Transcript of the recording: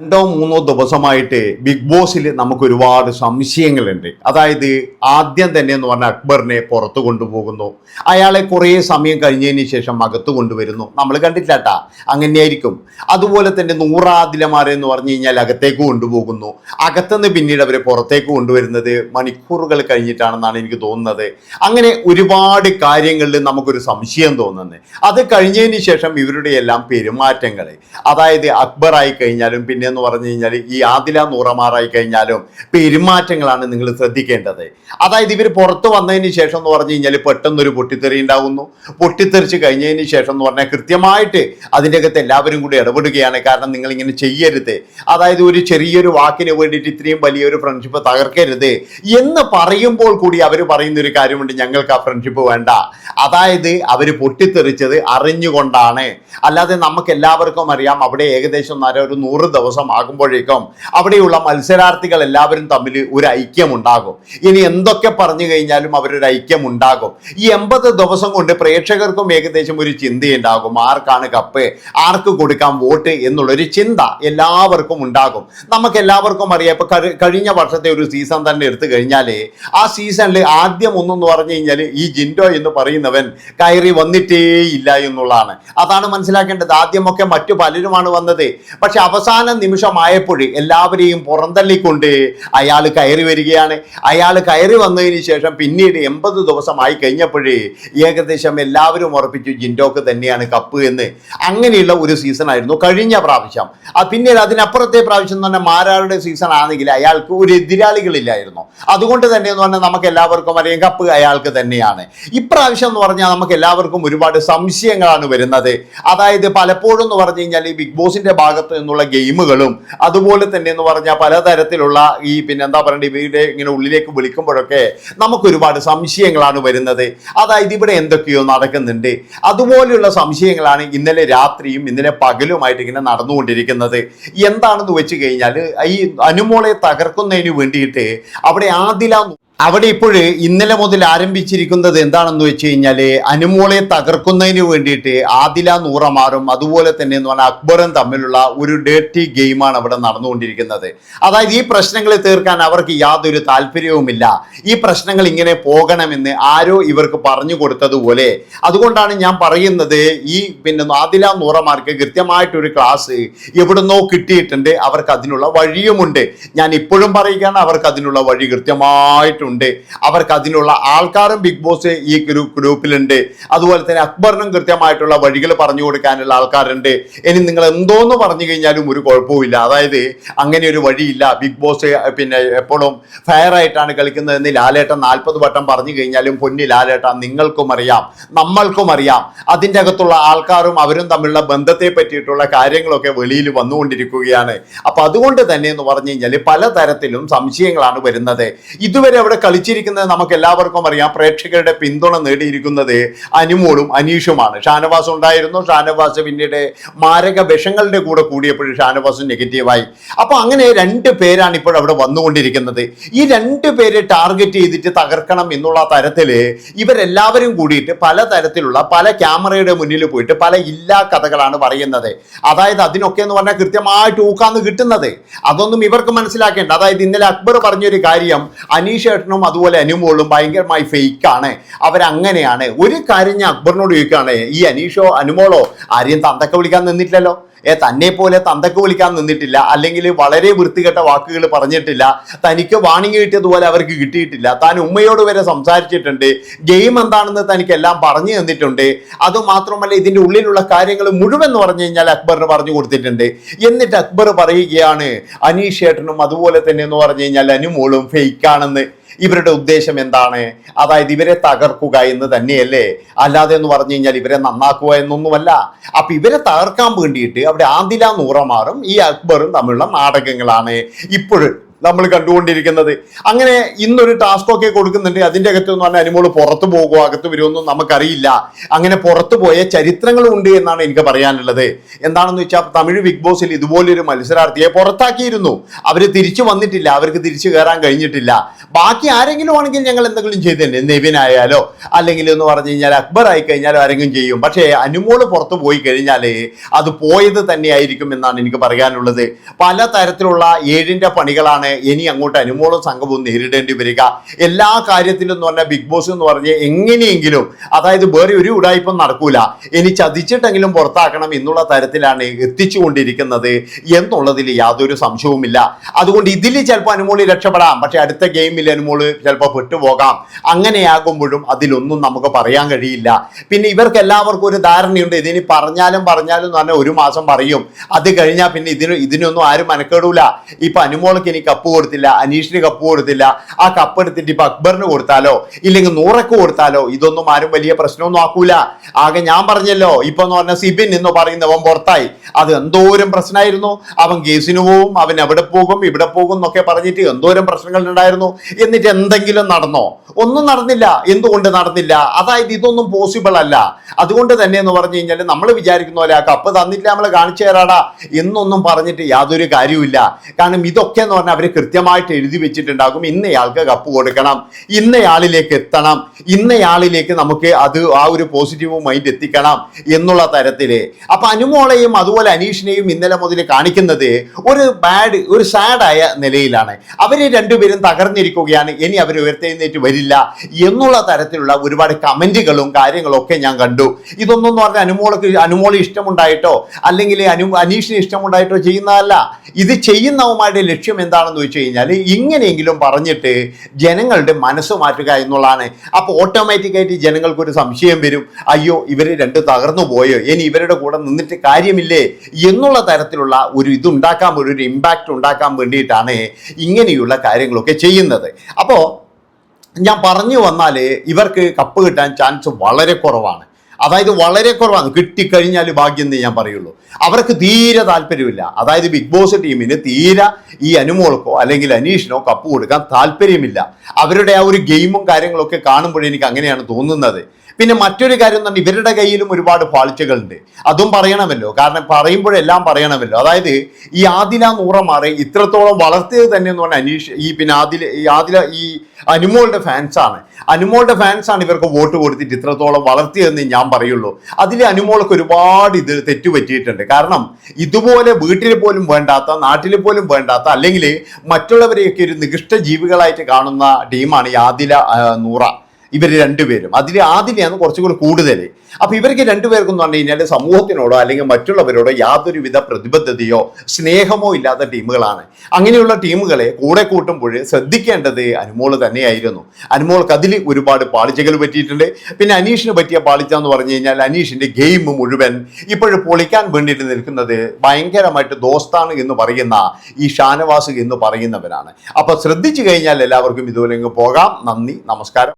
രണ്ടോ മൂന്നോ ദിവസമായിട്ട് ബിഗ് ബോസിൽ നമുക്ക് ഒരുപാട് സംശയങ്ങളുണ്ട്. അതായത് ആദ്യം തന്നെ എന്ന് പറഞ്ഞാൽ അക്ബറിനെ പുറത്തു കൊണ്ടുപോകുന്നു. അയാളെ കുറേ സമയം കഴിഞ്ഞതിന് ശേഷം അകത്ത് കൊണ്ടുവരുന്നു. നമ്മൾ കണ്ടിട്ടില്ലാട്ടാ. അങ്ങനെയായിരിക്കും. അതുപോലെ തന്നെ നൂറാദിലമാരെ എന്ന് പറഞ്ഞു കഴിഞ്ഞാൽ അകത്തേക്ക് കൊണ്ടുപോകുന്നു. അകത്തുനിന്ന് പിന്നീട് അവരെ പുറത്തേക്ക് കൊണ്ടുവരുന്നത് മണിക്കൂറുകൾ കഴിഞ്ഞിട്ടാണെന്നാണ് എനിക്ക് തോന്നുന്നത്. അങ്ങനെ ഒരുപാട് കാര്യങ്ങളിൽ നമുക്കൊരു സംശയം തോന്നുന്നത്. അത് കഴിഞ്ഞതിന് ശേഷം ഇവരുടെ എല്ലാം പെരുമാറ്റങ്ങൾ. അതായത് അക്ബർ ആയി കഴിഞ്ഞാലും പിന്നെ എന്ന് പറഞ്ഞു കഴിഞ്ഞാൽ ഈ ആദില നൂറമാറായി കഴിഞ്ഞാലും പെരുമാറ്റങ്ങളാണ് നിങ്ങൾ ശ്രദ്ധിക്കേണ്ടത്. അതായത് ഇവർ പുറത്ത് വന്നതിന് ശേഷം എന്ന് പറഞ്ഞു കഴിഞ്ഞാൽ പെട്ടെന്നൊരു പൊട്ടിത്തെറി ഉണ്ടാകുന്നു പൊട്ടിത്തെറിച്ച് കഴിഞ്ഞതിന് ശേഷം എന്ന് പറഞ്ഞാൽ കൃത്യമായിട്ട് അതിന്റെ അകത്ത് എല്ലാവരും കൂടി ഇടപെടുകയാണ്. കാരണം നിങ്ങൾ ഇങ്ങനെ ചെയ്യരുത്. അതായത് ഒരു ചെറിയൊരു വാക്കിന് വേണ്ടിയിട്ട് ഇത്രയും വലിയൊരു ഫ്രണ്ട്ഷിപ്പ് തകർക്കരുത് എന്ന് പറയുമ്പോൾ കൂടി അവർ പറയുന്ന ഒരു കാര്യമുണ്ട്. ഞങ്ങൾക്ക് ആ ഫ്രണ്ട്ഷിപ്പ് വേണ്ട. അതായത് അവർ പൊട്ടിത്തെറിച്ചത് അറിഞ്ഞുകൊണ്ടാണ്. അല്ലാതെ നമുക്ക് എല്ലാവർക്കും അറിയാം. അവിടെ ഏകദേശം ഒരു നൂറ് ദിവസം ആകുമ്പോഴേക്കും അവിടെയുള്ള മത്സരാർത്ഥികൾ എല്ലാവരും തമ്മിൽ ഒരു ഐക്യം ഉണ്ടാകും ഇനി എന്തൊക്കെ പറഞ്ഞു കഴിഞ്ഞാലും അവരൊരു ഐക്യം ഉണ്ടാകും ഈ എൺപത് ദിവസം കൊണ്ട് പ്രേക്ഷകർക്കും ഏകദേശം ഒരു ചിന്തയുണ്ടാകും. ആർക്കാണ് കപ്പ്? ആർക്ക് കൊടുക്കാൻ വോട്ട്? എന്നുള്ളൊരു ചിന്ത എല്ലാവർക്കും ഉണ്ടാകും. നമുക്ക് എല്ലാവർക്കും അറിയാം ഇപ്പൊ കഴിഞ്ഞ വർഷത്തെ ഒരു സീസൺ തന്നെ എടുത്തു കഴിഞ്ഞാൽ ആ സീസണിൽ ആദ്യം ഒന്നെന്ന് പറഞ്ഞു കഴിഞ്ഞാൽ ഈ ജിൻഡോ എന്ന് പറയുന്നവൻ കയറി വന്നിട്ടേ ഇല്ല എന്നുള്ളതാണ്. അതാണ് മനസ്സിലാക്കേണ്ടത്. ആദ്യമൊക്കെ മറ്റു പലരുമാണ് വന്നത്. പക്ഷെ അവസാന നിമിഷമായപ്പോൾ എല്ലാവരെയും പുറന്തള്ളിക്കൊണ്ട് അയാൾ കയറി വരികയാണ്. അയാൾ കയറി വന്നതിന് ശേഷം പിന്നീട് എൺപത് ദിവസമായി കഴിഞ്ഞപ്പോഴേ ഏകദേശം എല്ലാവരും ഉറപ്പിച്ചു ജിൻഡോക്ക് തന്നെയാണ് കപ്പ് എന്ന്. അങ്ങനെയുള്ള ഒരു സീസൺ ആയിരുന്നു കഴിഞ്ഞ പ്രാവശ്യം. പിന്നീട് അതിനപ്പുറത്തെ പ്രാവശ്യം തന്നെ മാരാരുടെ സീസൺ ആണെങ്കിൽ അയാൾക്ക് ഒരു എതിരാളികളില്ലായിരുന്നു. അതുകൊണ്ട് തന്നെ എന്ന് പറഞ്ഞാൽ നമുക്ക് എല്ലാവർക്കും അറിയാം കപ്പ് അയാൾക്ക് തന്നെയാണ്. ഇപ്രാവശ്യം എന്ന് പറഞ്ഞാൽ നമുക്ക് എല്ലാവർക്കും ഒരുപാട് സംശയങ്ങളാണ് വരുന്നത്. അതായത് പലപ്പോഴും എന്ന് പറഞ്ഞു കഴിഞ്ഞാൽ ഈ ബിഗ് ബോസിന്റെ ഭാഗത്ത് നിന്നുള്ള ഗെയിമുകളും അതുപോലെ തന്നെ എന്ന് പറഞ്ഞാൽ പലതരത്തിലുള്ള ഈ പിന്നെ എന്താ പറയണ്ടത് ഇവയുടെ ഇങ്ങനെ ഉള്ളിലേക്ക് വിളിക്കുമ്പോഴൊക്കെ നമുക്ക് ഒരുപാട് സംശയങ്ങളാണ് വരുന്നത്. അതായത് ഇവിടെ എന്തൊക്കെയോ നടക്കുന്നുണ്ട്. അതുപോലെയുള്ള സംശയങ്ങളാണ് ഇന്നലെ രാത്രിയും ഇന്നലെ പകലുമായിട്ട് ഇങ്ങനെ നടന്നുകൊണ്ടിരിക്കുന്നത്. എന്താണെന്ന് വെച്ച് കഴിഞ്ഞാൽ ഈ അനുമോളെ തകർക്കുന്നതിന് വേണ്ടിയിട്ട് അവിടെ ആദില അവിടെ ഇപ്പോൾ ഇന്നലെ മുതൽ ആരംഭിച്ചിരിക്കുന്നത് എന്താണെന്ന് വെച്ച് കഴിഞ്ഞാൽ അനുമോളെ തകർക്കുന്നതിന് വേണ്ടിയിട്ട് ആദില നൂറമാറും അതുപോലെ തന്നെ എന്ന് പറഞ്ഞാൽ അക്ബറും തമ്മിലുള്ള ഒരു ഡേർട്ടി ഗെയിമാണ് അവിടെ നടന്നുകൊണ്ടിരിക്കുന്നത്. അതായത് ഈ പ്രശ്നങ്ങളെ തീർക്കാൻ അവർക്ക് യാതൊരു താല്പര്യവുമില്ല. ഈ പ്രശ്നങ്ങൾ ഇങ്ങനെ പോകണമെന്ന് ആരോ ഇവർക്ക് പറഞ്ഞു കൊടുത്തതുപോലെ അതുകൊണ്ടാണ് ഞാൻ പറയുന്നത് ഈ പിന്നെ ആദില നൂറമാർക്ക് കൃത്യമായിട്ടൊരു ക്ലാസ് എവിടുന്നോ കിട്ടിയിട്ടുണ്ട്. അവർക്ക് അതിനുള്ള വഴിയുമുണ്ട്. ഞാൻ ഇപ്പോഴും പറയുകയാണ് അവർക്ക് അതിനുള്ള വഴി കൃത്യമായിട്ടുണ്ട് അവർക്ക് അതിനുള്ള ആൾക്കാരും ബിഗ് ബോസ് ഈ ഗ്രൂപ്പ് ഗ്രൂപ്പിലുണ്ട്. അതുപോലെ തന്നെ അക്ബറിനും കൃത്യമായിട്ടുള്ള വഴികൾ പറഞ്ഞു കൊടുക്കാനുള്ള ആൾക്കാരുണ്ട്. ഇനി നിങ്ങൾ എന്തോന്ന് പറഞ്ഞു കഴിഞ്ഞാലും ഒരു കുഴപ്പമില്ല അതായത് അങ്ങനെ ഒരു വഴിയില്ല. ബിഗ് ബോസ് പിന്നെ എപ്പോഴും ഫയർ ആയിട്ടാണ് കളിക്കുന്നതെന്ന് ലാലേട്ടൻ നാൽപ്പത് വട്ടം പറഞ്ഞു കഴിഞ്ഞാലും പൊന്നി ലാലേട്ടൻ നിങ്ങൾക്കും അറിയാം. നമ്മൾക്കും അറിയാം. അതിന്റെ അകത്തുള്ള ആൾക്കാരും അവരും തമ്മിലുള്ള ബന്ധത്തെ പറ്റിയിട്ടുള്ള കാര്യങ്ങളൊക്കെ വെളിയിൽ വന്നുകൊണ്ടിരിക്കുകയാണ്. അപ്പൊ അതുകൊണ്ട് തന്നെ എന്ന് പറഞ്ഞു കഴിഞ്ഞാൽ പലതരത്തിലും സംശയങ്ങളാണ് വരുന്നത്. ഇതുവരെ അവിടെ കളിച്ചിരിക്കുന്നത് നമുക്ക് എല്ലാവർക്കും അറിയാം. പ്രേക്ഷകരുടെ പിന്തുണ നേടിയിരിക്കുന്നത് അനുമോളും അനീഷുമാണ്. ഷാനവാസ് ഉണ്ടായിരുന്നു. ഷാനവാസ് പിന്നീട് മാരക വിഷങ്ങളുടെ കൂടെ കൂടിയപ്പോൾ ഷാനവാസ് നെഗറ്റീവായി അപ്പോൾ അങ്ങനെ രണ്ട് പേരാണ് ഇപ്പോൾ അവിടെ വന്നുകൊണ്ടിരിക്കുന്നത്. ഈ രണ്ട് പേരെ ടാർഗറ്റ് ചെയ്തിട്ട് തകർക്കണം എന്നുള്ള തരത്തിൽ ഇവരെല്ലാവരും കൂടിയിട്ട് പല തരത്തിലുള്ള പല ക്യാമറയുടെ മുന്നിൽ പോയിട്ട് പല ഇല്ലാ കഥകളാണ് പറയുന്നത്. അതായത് അതിനൊക്കെ എന്ന് പറഞ്ഞാൽ കൃത്യമായിട്ട് ഊക്കാന്ന് കിട്ടുന്നത്. അതൊന്നും ഇവർക്ക് മനസ്സിലാക്കേണ്ട. അതായത് ഇന്നലെ അക്ബർ പറഞ്ഞൊരു കാര്യം അനീഷേട്ടനും അതുപോലെ അനുമോളും ഭയങ്കരമായി ഫേക്കാണ് അവരങ്ങനെയാണ്. ഒരു കാര്യം ഞാൻ അക്ബറിനോട് ചോദിക്കുകയാണ് ഈ അനീഷോ അനുമോളോ ആരെയും തന്തക്ക വിളിക്കാൻ നിന്നിട്ടില്ലല്ലോ? ഏ തന്നെ പോലെ തന്തക്ക് വിളിക്കാൻ നിന്നിട്ടില്ല. അല്ലെങ്കിൽ വളരെ വൃത്തികെട്ട വാക്കുകൾ പറഞ്ഞിട്ടില്ല. തനിക്ക് വാണിംഗ് കിട്ടിയതുപോലെ അവർക്ക് കിട്ടിയിട്ടില്ല. താൻ ഉമ്മയോട് വരെ സംസാരിച്ചിട്ടുണ്ട്. ഗെയിം എന്താണെന്ന് തനിക്ക് എല്ലാം പറഞ്ഞു തന്നിട്ടുണ്ട്. അതുമാത്രമല്ല ഇതിന്റെ ഉള്ളിലുള്ള കാര്യങ്ങൾ മുഴുവൻ എന്ന് പറഞ്ഞു കഴിഞ്ഞാൽ അക്ബറിന് പറഞ്ഞു കൊടുത്തിട്ടുണ്ട്. എന്നിട്ട് അക്ബർ പറയുകയാണ് അനീഷ് ഏട്ടനും അതുപോലെ തന്നെ എന്ന് പറഞ്ഞു കഴിഞ്ഞാൽ അനുമോളും ഫേക്കാണെന്ന് ഇവരുടെ ഉദ്ദേശം എന്താണ്? അതായത് ഇവരെ തകർക്കുക എന്ന് തന്നെയല്ലേ? അല്ലാതെ എന്ന് പറഞ്ഞു കഴിഞ്ഞാൽ ഇവരെ നന്നാക്കുക എന്നൊന്നുമല്ല. അപ്പൊ ഇവരെ തകർക്കാൻ വേണ്ടിയിട്ട് അവിടെ ആദില നൂറമാറും ഈ അക്ബറും തമ്മിലുള്ള നാടകങ്ങളാണ് ഇപ്പോഴും. നമ്മൾ കണ്ടുകൊണ്ടിരിക്കുന്നത്. അങ്ങനെ ഇന്നൊരു ടാസ്ക് ഒക്കെ കൊടുക്കുന്നുണ്ട്. അതിന്റെ അകത്ത് എന്ന് പറഞ്ഞാൽ അനിമോൾ പുറത്തു പോകുമോ അകത്ത് വരുമെന്നും നമുക്കറിയില്ല. അങ്ങനെ പുറത്തു പോയ ചരിത്രങ്ങളും ഉണ്ട് എന്നാണ് എനിക്ക് പറയാനുള്ളത്. എന്താണെന്ന് വെച്ചാൽ തമിഴ് ബിഗ് ബോസിൽ ഇതുപോലൊരു മത്സരാർത്ഥിയെ പുറത്താക്കിയിരുന്നു. അവർ തിരിച്ചു വന്നിട്ടില്ല. അവർക്ക് തിരിച്ചു കയറാൻ കഴിഞ്ഞിട്ടില്ല. ബാക്കി ആരെങ്കിലും ആണെങ്കിൽ ഞങ്ങൾ എന്തെങ്കിലും ചെയ്തേനെ നെവിനായാലോ അല്ലെങ്കിൽ എന്ന് പറഞ്ഞു കഴിഞ്ഞാൽ അക്ബർ ആയി കഴിഞ്ഞാലോ ആരെങ്കിലും ചെയ്യും. പക്ഷേ അനുമോൾ പുറത്തു പോയി കഴിഞ്ഞാൽ അത് പോയത് തന്നെയായിരിക്കും എന്നാണ് എനിക്ക് പറയാനുള്ളത്. പല തരത്തിലുള്ള ഏഴിന്റെ പണികളാണ് ഇനി അങ്ങോട്ട് അനുമോളും സംഘവും നേരിടേണ്ടി വരിക. എല്ലാ കാര്യത്തിലും എന്ന് പറഞ്ഞാൽ ബിഗ് ബോസ് എന്ന് പറഞ്ഞ് എങ്ങനെയെങ്കിലും അതായത് വേറെ ഒരു ഉടായ്പം നടക്കൂല. ഇനി ചതിച്ചിട്ടെങ്കിലും പുറത്താക്കണം എന്നുള്ള തരത്തിലാണ് എത്തിച്ചുകൊണ്ടിരിക്കുന്നത് എന്നുള്ളതിൽ യാതൊരു സംശയവുമില്ല. അതുകൊണ്ട് ഇതിൽ ചിലപ്പോൾ അനുമോളി രക്ഷപ്പെടാം. പക്ഷെ അടുത്ത ഗെയിമിൽ അനുമോൾ ചിലപ്പോൾ പെട്ടുപോകാം. അങ്ങനെയാകുമ്പോഴും അതിലൊന്നും നമുക്ക് പറയാൻ കഴിയില്ല. പിന്നെ ഇവർക്ക് എല്ലാവർക്കും ഒരു ധാരണയുണ്ട്. ഇതിനി പറഞ്ഞാലും പറഞ്ഞാലും എന്ന് പറഞ്ഞാൽ ഒരു മാസം പറയും. അത് കഴിഞ്ഞാൽ പിന്നെ ഇതിന് ഇതിനൊന്നും ആരും മനക്കേടൂല. ഇപ്പൊ അനുമോൾക്ക് ഇനി കപ്പ് കൊടുത്തില്ല അനീഷിന് കപ്പ് കൊടുത്തില്ല ആ കപ്പ് എടുത്തിട്ട് ഇപ്പൊ അക്ബറിന് കൊടുത്താലോ ഇല്ലെങ്കിൽ നൂറക്ക് കൊടുത്താലോ ഇതൊന്നും ആരും വലിയ പ്രശ്നമൊന്നും ആക്കൂല. ആകെ ഞാൻ പറഞ്ഞല്ലോ ഇപ്പൊ എന്ന് പറഞ്ഞ സിബിൻ എന്ന് പറയുന്നവൻ പുറത്തായി. അത് എന്തോരം പ്രശ്നമായിരുന്നു. അവൻ കേസിന് പോവും അവൻ എവിടെ പോകും ഇവിടെ പോകും എന്നൊക്കെ പറഞ്ഞിട്ട് എന്തോരം പ്രശ്നങ്ങൾ ഉണ്ടായിരുന്നു എന്നിട്ട് എന്തെങ്കിലും നടന്നോ? ഒന്നും നടന്നില്ല. എന്തുകൊണ്ട് നടന്നില്ല? അതായത് ഇതൊന്നും പോസിബിൾ അല്ല. അതുകൊണ്ട് തന്നെ എന്ന് പറഞ്ഞു കഴിഞ്ഞാൽ നമ്മൾ വിചാരിക്കുന്ന പോലെ ആ കപ്പ് തന്നില്ല നമ്മൾ കാണിച്ചു തരാടാ. എന്നൊന്നും പറഞ്ഞിട്ട് യാതൊരു കാര്യവുമില്ല. കാരണം ഇതൊക്കെ എന്ന് പറഞ്ഞാൽ അവർ കൃത്യമായിട്ട് എഴുതി വെച്ചിട്ടുണ്ടാകും. ഇന്നയാൾക്ക് കപ്പ് കൊടുക്കണം. ഇന്നയാളിലേക്ക് എത്തണം. ഇന്നയാളിലേക്ക് നമുക്ക് അത് ആ ഒരു പോസിറ്റീവ് മൈൻഡ് എത്തിക്കണം എന്നുള്ള തരത്തിൽ. അപ്പൊ അനുമോളെയും അതുപോലെ അനീഷിനെയും ഇന്നലെ മുതൽ കാണിക്കുന്നത് ഒരു ബാഡ് ഒരു സാഡായ നിലയിലാണ്. അവർ രണ്ടുപേരും തകർന്നിരിക്കുകയാണ്. ഇനി അവർ ഉയർത്തെഴുന്നേറ്റ് വരില്ല എന്നുള്ള തരത്തിലുള്ള ഒരുപാട് കമന്റുകളും കാര്യങ്ങളും ഒക്കെ ഞാൻ കണ്ടു. ഇതൊന്നും എന്ന് പറഞ്ഞാൽ അനുമോൾക്ക് അനുമോളി ഇഷ്ടമുണ്ടായിട്ടോ? അല്ലെങ്കിൽ അനു അനീഷിന് ഇഷ്ടമുണ്ടായിട്ടോ ചെയ്യുന്നതല്ല. ഇത് ചെയ്യുന്നവന്മാരുടെ ലക്ഷ്യം എന്താണെന്ന് വെച്ച് കഴിഞ്ഞാൽ ഇങ്ങനെയെങ്കിലും പറഞ്ഞിട്ട് ജനങ്ങളുടെ മനസ്സ് മാറ്റുക എന്നുള്ളതാണ്. അപ്പോൾ ഓട്ടോമാറ്റിക്കായിട്ട് ജനങ്ങൾക്കൊരു സംശയം വരും. അയ്യോ ഇവർ രണ്ട് തകർന്നു പോയോ? ഇനി ഇവരുടെ കൂടെ നിന്നിട്ട് കാര്യമില്ലേ? എന്നുള്ള തരത്തിലുള്ള ഒരു ഇതുണ്ടാക്കാൻ ഒരു ഇമ്പാക്റ്റ് ഉണ്ടാക്കാൻ വേണ്ടിയിട്ടാണ് ഇങ്ങനെയുള്ള കാര്യങ്ങളൊക്കെ ചെയ്യുന്നത്. അപ്പോൾ ഞാൻ പറഞ്ഞു വന്നാൽ ഇവർക്ക് കപ്പ് കിട്ടാൻ ചാൻസ് വളരെ കുറവാണ്. അതായത് വളരെ കുറവാണ്. കിട്ടിക്കഴിഞ്ഞാൽ ഭാഗ്യം എന്ന് ഞാൻ പറയുള്ളൂ. അവർക്ക് തീരെ താല്പര്യമില്ല. അതായത് ബിഗ് ബോസ് ടീമിന് തീരെ ഈ അനുമോൾക്കോ അല്ലെങ്കിൽ അനീഷിനോ കപ്പ് കൊടുക്കാൻ താല്പര്യമില്ല. അവരുടെ ആ ഒരു ഗെയിമും കാര്യങ്ങളൊക്കെ കാണുമ്പോഴേ എനിക്ക് അങ്ങനെയാണ് തോന്നുന്നത്. പിന്നെ മറ്റൊരു കാര്യം എന്ന് പറഞ്ഞാൽ ഇവരുടെ കയ്യിലും ഒരുപാട് പാളിച്ചകളുണ്ട്. അതും പറയണമല്ലോ. കാരണം പറയുമ്പോഴെല്ലാം പറയണമല്ലോ. അതായത് ഈ ആദില നൂറമാറെ ഇത്രത്തോളം വളർത്തിയത് തന്നെ എന്ന് പറഞ്ഞാൽ അനീഷ് ഈ പിന്നെ ആദില ഈ ആദില ഈ അനുമോളുടെ ഫാൻസാണ് അനുമോളുടെ ഫാൻസാണ് ഇവർക്ക് വോട്ട് കൊടുത്തിട്ട് ഇത്രത്തോളം വളർത്തിയതെന്ന് ഞാൻ പറയുള്ളൂ. അതിൽ അനുമോൾക്ക് ഒരുപാട് ഇത് തെറ്റുപറ്റിയിട്ടുണ്ട് കാരണം ഇതുപോലെ വീട്ടിൽ പോലും വേണ്ടാത്ത നാട്ടിൽ പോലും വേണ്ടാത്ത അല്ലെങ്കിൽ മറ്റുള്ളവരെയൊക്കെ ഒരു നികൃഷ്ട ജീവികളായിട്ട് കാണുന്ന ടീമാണ് ആദില നൂറ. ഇവർ രണ്ടുപേരും. അതിൽ ആദിലെയാണ് കുറച്ചുകൂടി കൂടുതൽ അപ്പോൾ ഇവർക്ക് രണ്ടുപേർക്കും എന്ന് പറഞ്ഞു കഴിഞ്ഞാൽ സമൂഹത്തിനോടോ അല്ലെങ്കിൽ മറ്റുള്ളവരോടോ യാതൊരുവിധ പ്രതിബദ്ധതയോ സ്നേഹമോ ഇല്ലാത്ത ടീമുകളാണ്. അങ്ങനെയുള്ള ടീമുകളെ കൂടെ കൂട്ടുമ്പോൾ ശ്രദ്ധിക്കേണ്ടത് അനുമോൾ തന്നെയായിരുന്നു. അനുമോൾക്ക് അതിൽ ഒരുപാട് പാളിച്ചകൾ പറ്റിയിട്ടുണ്ട്. പിന്നെ അനീഷിന് പറ്റിയ പാളിച്ച എന്ന് പറഞ്ഞു കഴിഞ്ഞാൽ അനീഷിന്റെ ഗെയിം മുഴുവൻ ഇപ്പോഴും പൊളിക്കാൻ വേണ്ടിയിട്ട് നിൽക്കുന്നത് ഭയങ്കരമായിട്ട് ദോസ്താണ് എന്ന് പറയുന്ന ഈ ഷാനവാസ് എന്ന് പറയുന്നവരാണ്. അപ്പോൾ ശ്രദ്ധിച്ചു കഴിഞ്ഞാൽ എല്ലാവർക്കും ഇതുപോലെ പോകാം. നന്ദി നമസ്കാരം.